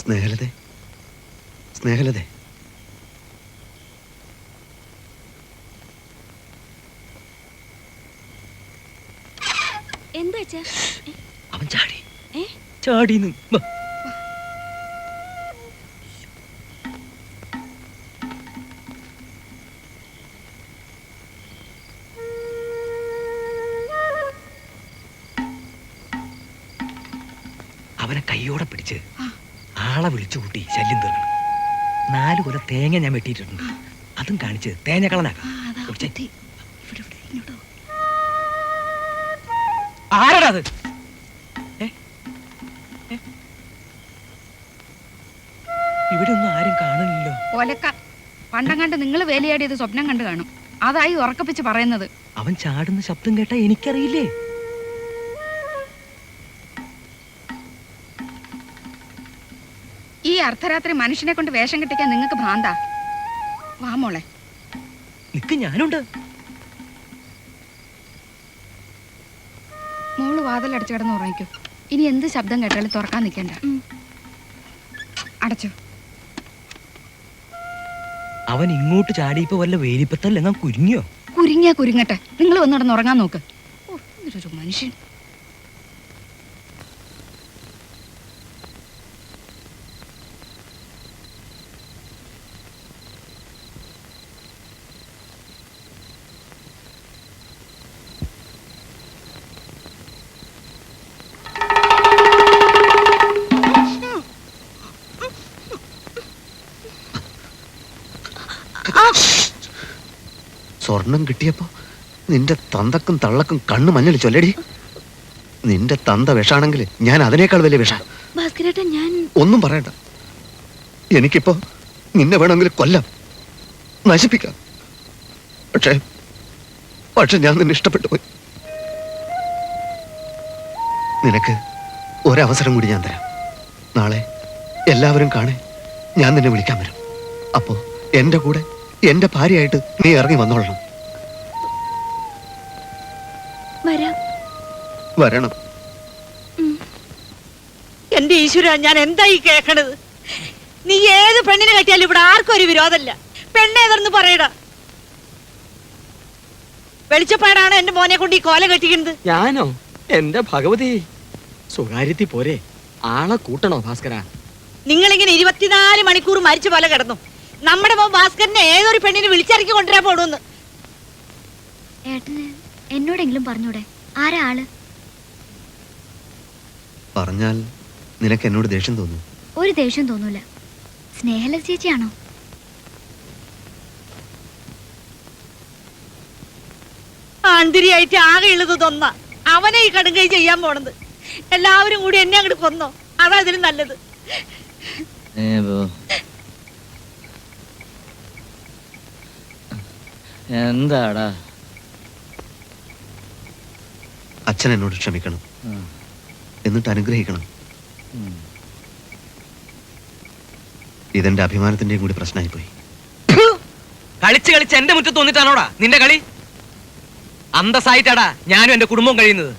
സ്നേഹലതെ. സ്നേഹലതെ. എന്താ അവൻ ചാടി? ചാടിന്ന്. അവനെ കൈയോടെ പിടിച്ച് ആളെ വിളിച്ചു കൂട്ടി ശല്യം തീർക്കണം. നാല് കൊല തേങ്ങ ഞാൻ വെട്ടിയിട്ടുണ്ട്. അതും കാണിച്ച് തേങ്ങ കളനാക്കാം. ആരാടാ അത്? ഏ? ഏ? ഇവിടെ ഒന്നും ആരും കാണുന്നില്ലല്ലോ. ഒലക്ക. പണ്ടങ്ങാണ്ട് നിങ്ങൾ വേലയാടിയത് സ്വപ്നം കണ്ടു കാണും. അതായി ഉറക്കപ്പിച്ച് പറയുന്നത്. അവൻ ചാടുന്ന ശബ്ദം കേട്ടാ എനിക്കറിയില്ലേ? അർദ്ധരാത്രി മനുഷ്യനെ കൊണ്ട് വേഷം കെട്ടിക്കാൻ നിങ്ങൾക്ക് ഭ്രാന്ത. വാ മോളെ. നിക്ക് ഞാനുണ്ട്. മോൾ വാതിലടച്ചു കിടന്ന് ഉറങ്ങിക്കൂ. ഇനി എന്ത് ശബ്ദം കേട്ടാലും തുറക്കാൻ നിൽക്കണ്ട. അടച്ചു. അവൻ ഇങ്ങോട്ട് ചാടിയപ്പോ വല്ല വേലിപ്പത്തല്ല ഞാൻ കുരുങ്ങിയോ? കുരുങ്ങിയാ കുരുങ്ങട്ടെ. നിങ്ങൾ വന്നിടന്ന് ഉറങ്ങാൻ നോക്ക്. ഓ, ഇതൊരു മനുഷ്യൻ. സ്വർണം കിട്ടിയപ്പോ നിന്റെ തന്തക്കും തള്ളക്കും കണ്ണു മഞ്ഞൾ ചൊല്ലടി നിന്റെ തന്ത വിഷാണെങ്കിൽ ഞാൻ അതിനേക്കാൾ വലിയ വിഷ. ഭാസ്കരേട്ടൻ ഞാൻ ഒന്നും പറയണ്ട. എനിക്കിപ്പോ നിന്നെ വേണമെങ്കിൽ കൊല്ലം. നശിപ്പിക്കാം. പക്ഷേ പക്ഷെ ഞാൻ നിന്നെ ഇഷ്ടപ്പെട്ടു പോയി. നിനക്ക് ഒരവസരം കൂടി ഞാൻ തരാം. നാളെ എല്ലാവരും കാണേ ഞാൻ നിന്നെ വിളിക്കാൻ വരും. അപ്പോ എന്റെ കൂടെ എന്റെ ഭാര്യയായിട്ട് നീ ഇറങ്ങി വന്നോളണം. വരാം. വരണം. എന്റെ ഈശ്വര ഞാൻ എന്തായി കേക്കണത്? നീ ഏത് പെണ്ണിനെ കെട്ടിയാലും ഇവിടെ ആർക്കും ഒരു വിരോധമല്ല. പെണ്ണേതെന്ന് പറയടാ. വെളിച്ചപ്പാടാണ് എന്റെ മോനെ കൊണ്ട് ഈ കോല കെട്ടിക്കുന്നത്. ഞാനോ? എന്റെ ഭഗവതി. സ്വകാര്യത്തിൽ പോരെ. ആളെ കൂട്ടണോ ഭാസ്കര? നിങ്ങളിങ്ങനെ ഇരുപത്തിനാല് മണിക്കൂർ മരിച്ചു പോലെ കിടന്നു. നമ്മുടെ മോൻ ഭാസ്കരനെ ഏതൊരു പെണ്ണിനെ വിളിച്ചിറക്കി കൊണ്ടുവരാൻ പോടുന്ന് ഏട്ടന് എന്നോടെങ്കിലും പറഞ്ഞൂടെ? ആരാ ആൾ? പറഞ്ഞാൽ നിനക്ക് എന്നോട് ദേഷ്യം തോന്നും ഒരു ദേഷ്യം തോന്നൂല. സ്നേഹല ചേച്ചിയാണോ? ആന്തിരിയായിട്ട് ആകെ ഉള്ളതൊന്ന അവനെ ഈ കടുങ്കൈ ചെയ്യാൻ പോണത്. എല്ലാവരും കൂടി എന്നെ അങ്ങോട്ട് കൊന്നോ. അതാ ഇതിന് നല്ലത്. എന്താടാ? അച്ഛൻ എന്നോട് ക്ഷമിക്കണം. എന്നിട്ട് അനുഗ്രഹിക്കണം. ഇതെന്റെ അഭിമാനത്തിന്റെയും കൂടി പ്രശ്നമായി പോയി കളിച്ച് കളിച്ച് എന്റെ മുറ്റത്ത് തോന്നിട്ടാണോടാ നിന്റെ കളി? അന്തസ്സായിട്ടാടാ ഞാനും എന്റെ കുടുംബവും കഴിയുന്നത്.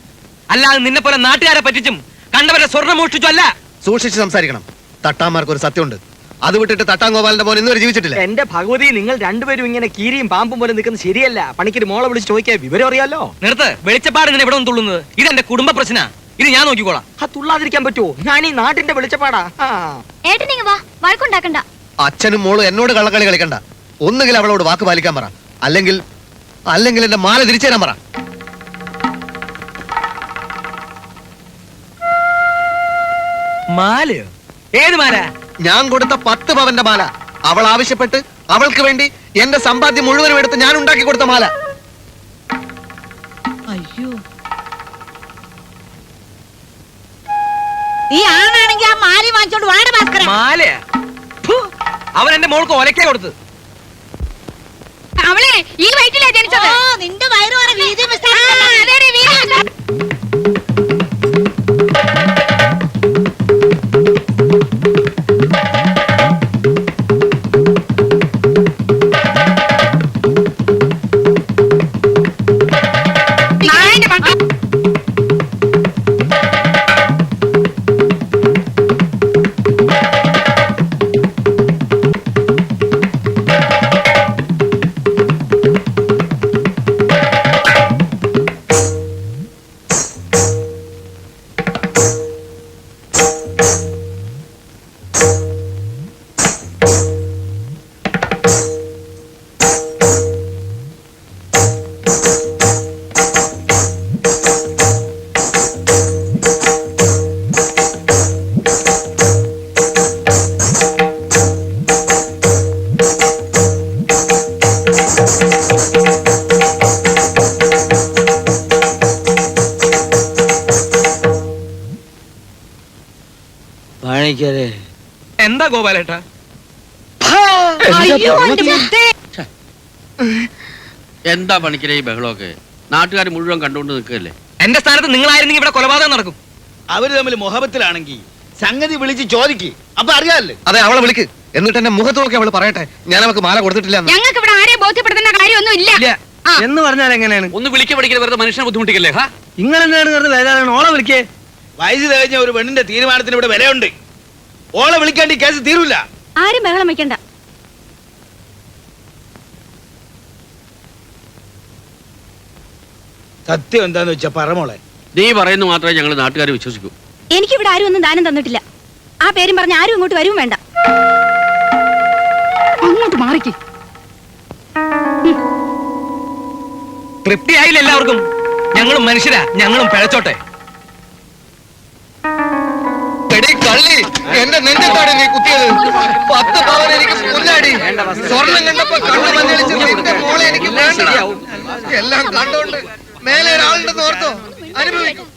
അല്ലാതെ നിന്നെ പോലെ നാട്ടുകാരെ പറ്റിച്ചും കണ്ടവരെ സ്വർണം മോഷ്ടിച്ചു അല്ല. സൂക്ഷിച്ച് സംസാരിക്കണം. തട്ടാമാർക്ക് ഒരു സത്യമുണ്ട്. അത് വിട്ടിട്ട് തട്ടാങ്കോപാലിന്റെ പോലെ മോൻ ഇന്നുവരെ ജീവിച്ചിട്ടില്ല. എന്റെ ഭഗവതി നിങ്ങൾ രണ്ടുപേരും ഇങ്ങനെ കീരിയും പാമ്പും പോലെ നിൽക്കുന്നത് ശരിയല്ല. പണിക്കൊരു മോളെ വിളിച്ച് ചോദിക്കാൻ വിവരം അറിയാലോ? നിർത്ത്. വെളിച്ചപ്പാട് നിന്നെ ഇവിടെ ഒന്നും തുള്ളുന്നത്. എന്റെ കുടുംബ പ്രശ്ന. ഇത് ഞാൻ നോക്കിക്കോളാം. ആ തുള്ളാതിരിക്കാൻ പറ്റുമോ ഞാൻ ഈ നാട്ടിന്റെ വെളിച്ചപ്പാടാ. ആ. ഏട്ടൻ ഇങ്ങ് വാ. വഴക്കുണ്ടാക്കണ്ട. അച്ഛനും മോളും എന്നോട് കള്ളക്കളി കളിക്കണ്ട. ഒന്നുകിൽ അവളോട് വാക്ക് പാലിക്കാൻ പറ. അല്ലെങ്കിൽ അല്ലെങ്കിൽ എന്റെ മാല തിരിച്ചു തരാൻ പറ. മാലയോ? ഏത് മാല? ഞാൻ കൊടുത്ത പത്ത് പവന്റെ മാല. അവൾ ആവശ്യപ്പെട്ട് അവൾക്ക് വേണ്ടി എന്റെ സമ്പാദ്യം മുഴുവനും എടുത്ത് ഞാൻ ഉണ്ടാക്കി കൊടുത്ത മാല. അയ്യോ. നീ ആണാണെങ്കിൽ ആ മാലി വാങ്ങിച്ചോണ്ട് വാട ഭാസ്കര മാലയാ ഫു, അവൻ എന്റെ മോൾക്ക് ഒലക്കേ കൊടുത്ത്. അവളെ ഈ വയറ്റിലാ ജനിച്ചത്. നിന്റെ വയറ് പറ വീതി. ഗോപാലേട്ടാ? എന്താ മുത്തേ എന്താ പണിക്കരെ ഈ ബഹളമൊക്കെ? നാട്ടുകാർ മുഴുവൻ കണ്ടുകൊണ്ട് നിൽക്കല്ലേ എന്റെ സ്ഥാനത്ത് നിങ്ങളായിരുന്നെങ്കിൽ ഇവിടെ കൊലപാതകം നടക്കും. അവർ തമ്മിൽ മുഹബത്തിലാണെങ്കിൽ സംഗതി വിളിച്ച് ചോദിക്ക്. അപ്പൊ അറിയാല്ലേ അതെ അവളെ വിളിക്ക്. എന്നിട്ട് എന്റെ മുഖത്ത് നോക്കി അവൾ പറയട്ടെ. ഞാൻ അവൾക്ക് മാല കൊടുത്തിട്ടില്ല എന്ന്. ഞങ്ങൾക്ക് ഇവിടെ ആരെയും ബോധ്യപ്പെടുത്തേണ്ട കാര്യമൊന്നും ഇല്ല. എന്ന് പറഞ്ഞാൽ എങ്ങനെയാണ്? ഒന്ന് വിളിക്ക പഠിക്കരുത് വെറുതെ മനുഷ്യനെ ബുദ്ധിമുട്ടിക്കല്ലേ? ഹാ. ഇങ്ങനെ നേടുന്നത് വേദന ഓളെ വിളിക്കേ? വയസ്സ് കഴിഞ്ഞ ഒരു പെണ്ണിന്റെ തീരുമാനത്തിന് ഇവിടെ വിലയുണ്ട്. ഓളെ വിളിക്കാണ്ട് കേസ് തീരൂല. ആരും ബഹളം വയ്ക്കണ്ട. സത്യം എന്താന്ന് വെച്ചാ പറമോളെ നീ പറയുന്നു മാത്രമേ ഞങ്ങൾ നാട്ടുകാർ വിശ്വസിക്കൂ. എനിക്ക് ഇവിടെ ആരും ഒന്നും ദാനം തന്നിട്ടില്ല. ആ പേരും പറഞ്ഞ ആരും ഇങ്ങോട്ട് വരും വേണ്ട. അങ്ങോട്ട് മാറിക്ക്. തൃപ്തിയായില്ല എല്ലാവർക്കും. ഞങ്ങളും മനുഷ്യരാ. ഞങ്ങളും പിഴച്ചോട്ടെ. നെഞ്ചത്താണ് നീ കുത്തിയത്? പത്ത് പവൻ എനിക്ക് പുല്ലാടി സ്വർണം കണ്ടപ്പോ കണ്ണു മഞ്ഞളിച്ച് നിന്റെ മോളെ എനിക്ക് വേണ്ട എല്ലാം കണ്ടോണ്ട് മേലെ ഒരാളുണ്ടെന്ന് ഓർത്തോ? അനുഭവിക്കും.